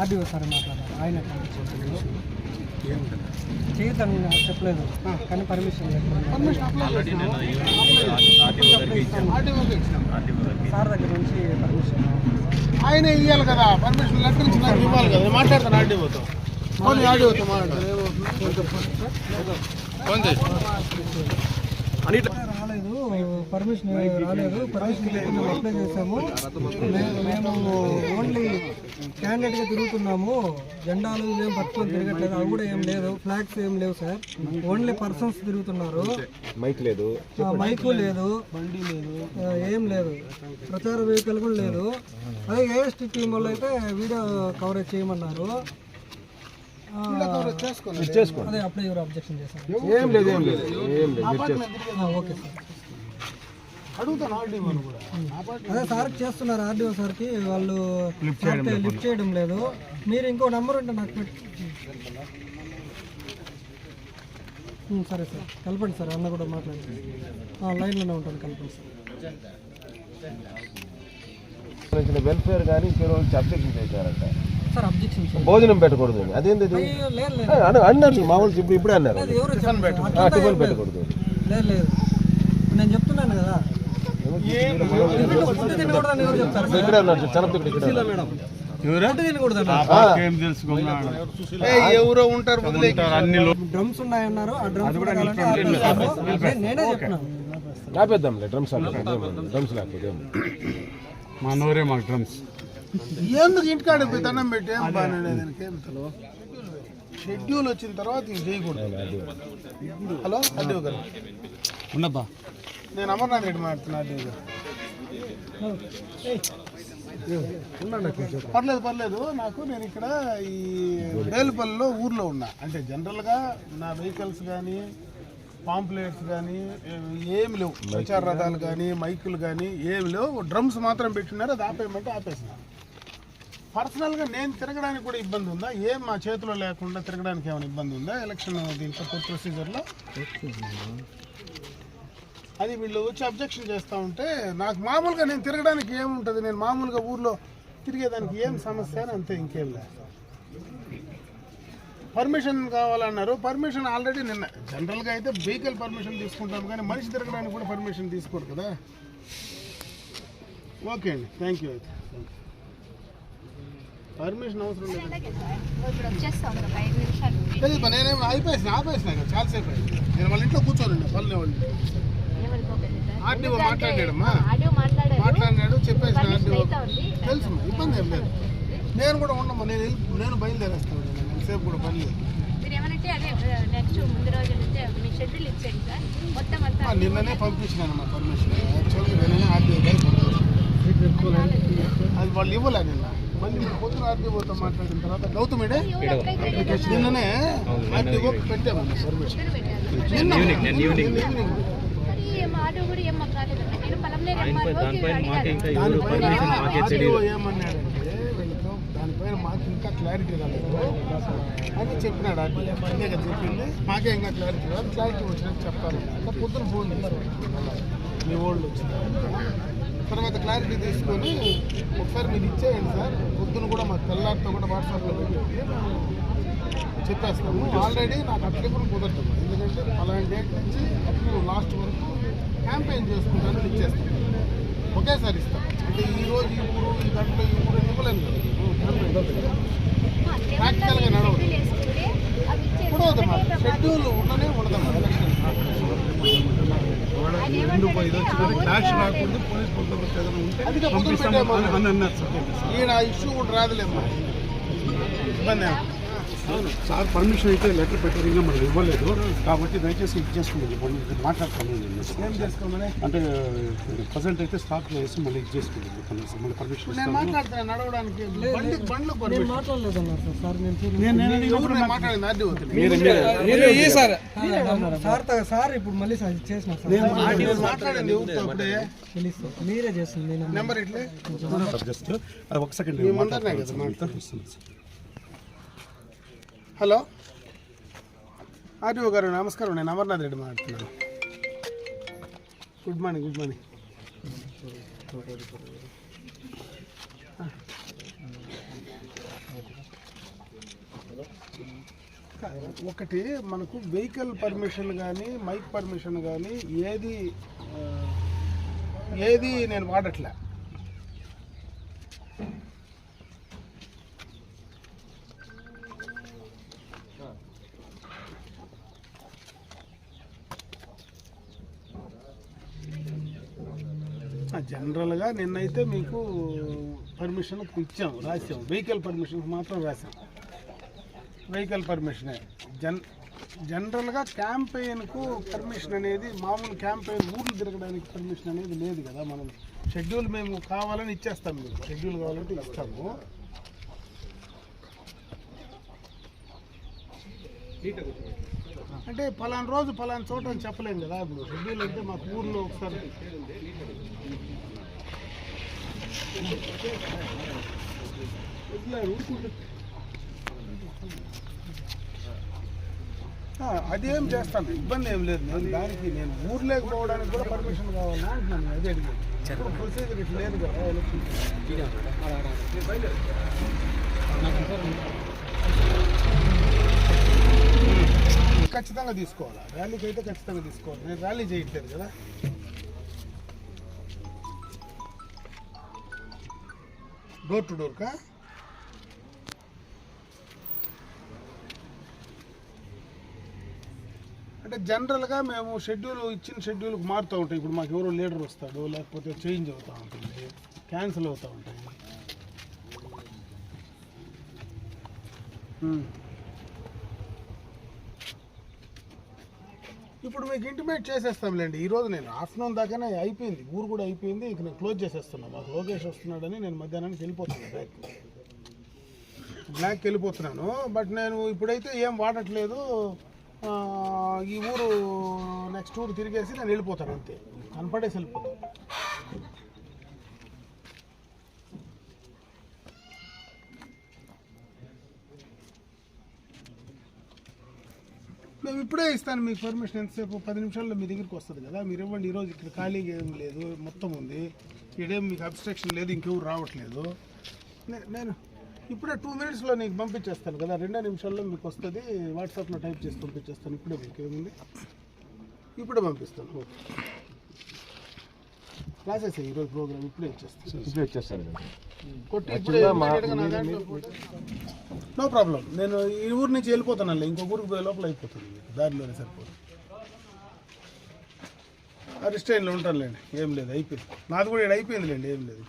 RDO sir మాట్లాడారు. ఆయన చేయొద్దని నాకు చెప్పలేదు. కానీ పర్మిషన్ సార్ దగ్గర నుంచి పర్మిషన్ ఆయన ఇవ్వాలి కదా. పర్మిషన్ లెటర్ ఇచ్చి నాకు ఇవ్వాలి కదా. నేను మాట్లాడతాను ఆర్డీఓతో. ఫోన్ ఆర్డీఓతో మాట్లాడతాను రాలేదు పర్మిషన్ రాలేదు. పర్మిషన్ లేకుండా మేము అప్లై చేసాము మే- మేము ఓన్లీ క్యాండిడేట్గా తిరుగుతున్నాము. జెండాలు ఏం పట్టుకొని తిరగట్లేదు. అవి కూడా ఏం లేదు ఫ్లాగ్స్ ఏం లేవు సార్ ఓన్లీ పర్సన్స్ తిరుగుతున్నారు. మైక్ లేదు. మైకు లేదు. బండి లేదు. ఏం లేదు. ప్రచార వెహికల్ కూడా లేదు. అదే ఏఎస్టీ టీం వాళ్ళు అయితే వీడియో కవరేజ్ చేయమన్నారు. అదే అప్లై ఎవరు అబ్జెక్షన్ చేశారు. ఏం లేదు ఏం లేదు. ఏం లేదు ఓకే సార్ అడుగుతాను ఆర్డీఓను కూడా. అదే సార్ చేస్తున్నారు ఆర్డీఓ సార్కి. వాళ్ళు లిఫ్ట్ చేయడం లేదు. మీరు ఇంకో నెంబర్ ఉంటే నాకు పెట్టి సరే సార్. కలపండి సార్ అన్న కూడా మాట్లాడండి లైన్లోనే ఉంటాను కలపండి సార్. వెల్ఫేర్ కానీ ఇంకెవరు అబ్జెక్షన్ చేశారంట. సార్ అబ్జెక్షన్ సార్ భోజనం పెట్టకూడదు అని. అదేంది ఇది? అయ్యో, లేదు లేదు. ఆ, అను- అన్నారు మామూలు ఇప్పుడు ఇప్పుడే అన్నారు. టిఫిన్. పెట్టకూడదు. లేదు లేదు. నేను చెప్తున్నాను కదా. ఇక్కడే ఉన్నారు చనపతి ఇక్కడ ఎవరో ఉంటారు అన్ని డ్రమ్స్ ఉన్నాయన్నారు ఆ డ్రమ్స్ కూడా నేనే చెప్తున్నాను లేపేద్దాంలే డ్రమ్స్ డ్రమ్స్ లేకపోతే మా నోరే మాకు డ్రమ్స్. ఎందుకు ఇంటికాడ పోయి దండం పెట్టి షెడ్యూల్ వచ్చిన తర్వాత ఇది చేయకూడదు. హలో ఆర్డీఓ గారు. ఉండబ్బా నేను అమర్నాథ్ రెడ్డి మాట్లాడుతున్నా గారు. పర్లేదు పర్లేదు. నాకు నేను ఇక్కడ ఈ బేలుపల్లిలో ఊర్లో ఉన్నా. అంటే జనరల్గా నా వెహికల్స్ కానీ పాంప్లెట్స్ కానీ ఏమి లేవు. ప్రచార రథాలు కానీ మైకులు కానీ ఏమి లేవు. డ్రమ్స్ మాత్రం పెట్టినారు అది ఆపేయమంటే ఆపేసిన. పర్సనల్గా నేను తిరగడానికి కూడా ఇబ్బంది ఉందా? ఏం మా చేతిలో లేకుండా తిరగడానికి ఏమైనా ఇబ్బంది ఉందా? ఎలక్షన్ దీంట్లో కోర్ట్ ప్రొసీజర్లో? అది వీళ్ళు వచ్చి అబ్జెక్షన్ చేస్తూ ఉంటే నాకు మామూలుగా నేను తిరగడానికి ఏముంటుంది? నేను మామూలుగా ఊర్లో తిరిగేదానికి ఏం సమస్య అని అంతే ఇంకేం లేదు. పర్మిషన్ కావాలన్నారు. పర్మిషన్ ఆల్రెడీ నిన్న జనరల్గా అయితే వెహికల్ పర్మిషన్ తీసుకుంటాం కానీ మనిషి తిరగడానికి కూడా పర్మిషన్ తీసుకోరు కదా? ఓకే అండి. థ్యాంక్ యూ అయితే. పర్మిషన్ అవసరం లేదు. ఇప్పుడు వచ్చేస్తాం ఒక ఐదు నిమిషాలు ఆపేసిన కదా చాలాసేపు అయింది. నేను వాళ్ళ ఇంట్లో కూర్చోనండి పల్లె వాళ్ళు. ఆర్డీఓ మాట్లాడాడమ్మా మాట్లాడినాడు చెప్పేసిన ఉంది తెలుసు ఇబ్బంది ఏం లేదు. నేను కూడా ఉండమ్మా నేను వెళ్ళి- నేను బయలుదేరేస్తాను ఎంతసేపు కూడా పని లేదు. నిన్ననే పంపించినాను మా పర్మిషన్ యాక్చువల్గా నిన్ననే ఆర్డీఓ గారు పంపించారు. అది వాళ్ళు ఇవ్వలే నిన్న. మళ్ళీ మీరు పొద్దున ఆర్డీఓతో మాట్లాడిన తర్వాత గౌతమిడే నిన్ననే ఎంఆర్ఓకి అడిగాను దానిపైన ఆర్డీఓ ఏమన్నాడంటే వీళ్ళతో దానిపైన మాకు ఇంకా క్లారిటీ రాలేదు. అని చెప్పినాడు ఆర్డీఓ అదే కదా చెప్పింది మాకే ఇంకా క్లారిటీ రాదు క్లారిటీ వచ్చినట్టు చెప్పాలి. పొద్దున ఫోన్ చేశారు మీ ఓల్డ్ వచ్చిన తర్వాత క్లారిటీ తీసుకొని ఒకసారి మీరు ఇచ్చేయండి సార్. పొద్దున కూడా మాకు తెల్లారితో కూడా వాట్సాప్లో పెట్టి చెప్పేస్తాము. ఆల్రెడీ నాకు అట్లే కూడా కుదరదు. ఎందుకంటే అలాంటి డేట్ నుంచి అప్పుడు లాస్ట్ వరకు క్యాంపెయిన్ చేసుకుంటాను ఇచ్చేస్తాను ఒకేసారి ఇస్తాం. అంటే ఈ రోజు ఈ ఊరు ఈ గంటలో ఈ ఊరు ఇవ్వలేను ప్రాక్టికల్గా నడవదు. వేసుకుంటే అవి ఇచ్చేసి ఇప్పుడు అవుతాం షెడ్యూల్ ఉండనే ఉండదమ్మా ఎలక్షన్ ఆయన ఏమంటాడంటే ఆ ఊరికి అదిగా మొదలు పెట్టామన్నా ఈయన ఇష్యూ కూడా రాదులేమ్మా. ఇబ్బంది. సార్ పర్మిషన్ అయితే లెటర్ పెట్టారు ఇంకా మనకు ఇవ్వలేదు. కాబట్టి దయచేసి ఇది చేసుకున్నాను మనం మాట్లాడతాను. నేను ఏం చేసుకోమని? అంటే ప్రజెంట్ అయితే స్టాక్ వేసి మళ్ళీ ఇది కనీసం మళ్ళీ పర్మిషన్ నేను మాట్లాడుతున్నాను నడవడానికి. బండి బండ్లు నేను పర్మిషన్ మాట్లాడలేదన్నారు సార్. సార్ సార్ సార్ ఇప్పుడు మళ్ళీ సార్ చేసిన సార్. సార్. మీరే చేస్తుంది. నెంబర్ ఇట్లే జస్ట్ అది ఒక సెకండ్ మీ ముందరనే కదా హలో. ఆర్టీఓ గారు నమస్కారం. నేను అమర్నాథ్ రెడ్డి మాట్లాడుతున్నాను. గుడ్ మార్నింగ్ గుడ్ మార్నింగ్ ఒకటి మనకు వెహికల్ పర్మిషన్ కానీ మైక్ పర్మిషన్ కానీ ఏది ఏది నేను వాడట్లే? జనరల్గా నిన్నైతే మీకు పర్మిషన్ ఇచ్చాం రాసాం వెహికల్ పర్మిషన్ మాత్రం రాసాం వెహికల్ పర్మిషనే జన్ జనరల్గా క్యాంపెయిన్కు పర్మిషన్ అనేది మామూలు క్యాంపెయిన్ ఊర్లు తిరగడానికి పర్మిషన్ అనేది లేదు కదా మనం షెడ్యూల్ మేము కావాలని ఇచ్చేస్తాం మీకు. షెడ్యూల్ కావాలంటే ఇస్తాము. అంటే పలానా రోజు పలానా చోట అని చెప్పలేము కదా. ఇప్పుడు షెడ్యూల్ అంటే మాకు ఊర్లో ఒకసారి అదేం చేస్తాను ఇబ్బంది ఏం లేదు. నేను దానికి నేను ఊర్లోకి పోవడానికి కూడా పర్మిషన్ కావాలి అంటున్నాను. అదే అడిగాను. ప్రొసీజర్ ఇట్లా లేదు కదా ఎలక్షన్ ఖచ్చితంగా తీసుకోవాలా? ర్యాలీకి అయితే ఖచ్చితంగా తీసుకోవాలి. నేను ర్యాలీ చేయట్లేదు కదా. డోర్ టు డోర్ కా అంటే జనరల్గా మేము షెడ్యూల్ ఇచ్చిన షెడ్యూల్కి మారుతూ ఉంటాయి. ఇప్పుడు మాకు ఎవరో లీడర్ వస్తాడు లేకపోతే చేంజ్ అవుతూ ఉంటుంది క్యాన్సిల్ అవుతూ ఉంటాయి. Hmm. ఇప్పుడు మీకు ఇంటిమేట్ చేసేస్తాంలేండి. ఈ రోజు నేను ఆఫ్టర్నూన్ దాకానే అయిపోయింది. ఊరు కూడా అయిపోయింది. ఇక నేను క్లోజ్ చేసేస్తున్నా. మాకు లోకేష్ వస్తున్నాడని నేను మధ్యాహ్నానికి వెళ్ళిపోతున్నాను బ్లాక్ బ్లాక్కి వెళ్ళిపోతున్నాను. బట్ నేను ఇప్పుడైతే ఏం వాడట్లేదు. ఈ ఊరు నెక్స్ట్ ఊరు తిరిగేసి నేను వెళ్ళిపోతాను అంతే. కనపడేసి వెళ్ళిపోతాను మేము ఇప్పుడే ఇస్తాను మీకు పర్మిషన్ ఎంతసేపు? పది నిమిషాల్లో మీ దగ్గరికి వస్తుంది కదా. మీరు ఇవ్వండి ఈరోజు ఇక్కడ ఖాళీగా ఏం లేదు మొత్తం ఉంది. ఇక్కడేం మీకు అబ్స్ట్రక్షన్ లేదు ఇంకెవరు రావట్లేదు. నేను ఇప్పుడే టూ మినిట్స్లో నీకు పంపించేస్తాను కదా. రెండో నిమిషాల్లో మీకు వస్తుంది. వాట్సాప్లో టైప్ చేసి పంపించేస్తాను. ఇప్పుడే మీకు ఏముంది? ఇప్పుడే పంపిస్తాను. ఓకే. క్లాసెస్ ఈరోజు ప్రోగ్రామ్ ఇప్పుడే ఇచ్చేస్తాను. ఇప్పుడు ఇచ్చేస్తాను. కొట్టి ఇప్పుడే నో ప్రాబ్లం నేను ఈ ఊరు నుంచి వెళ్ళిపోతానండి. ఇంకొక ఊరికి పోయే లోపల అయిపోతుంది. దారిలోనే సరిపోతుంది రిస్టైన్లో ఉంటానులేండి. ఏం లేదు అయిపోయింది. నాది కూడా ఈడ అయిపోయిందిలేండి. ఏం లేదు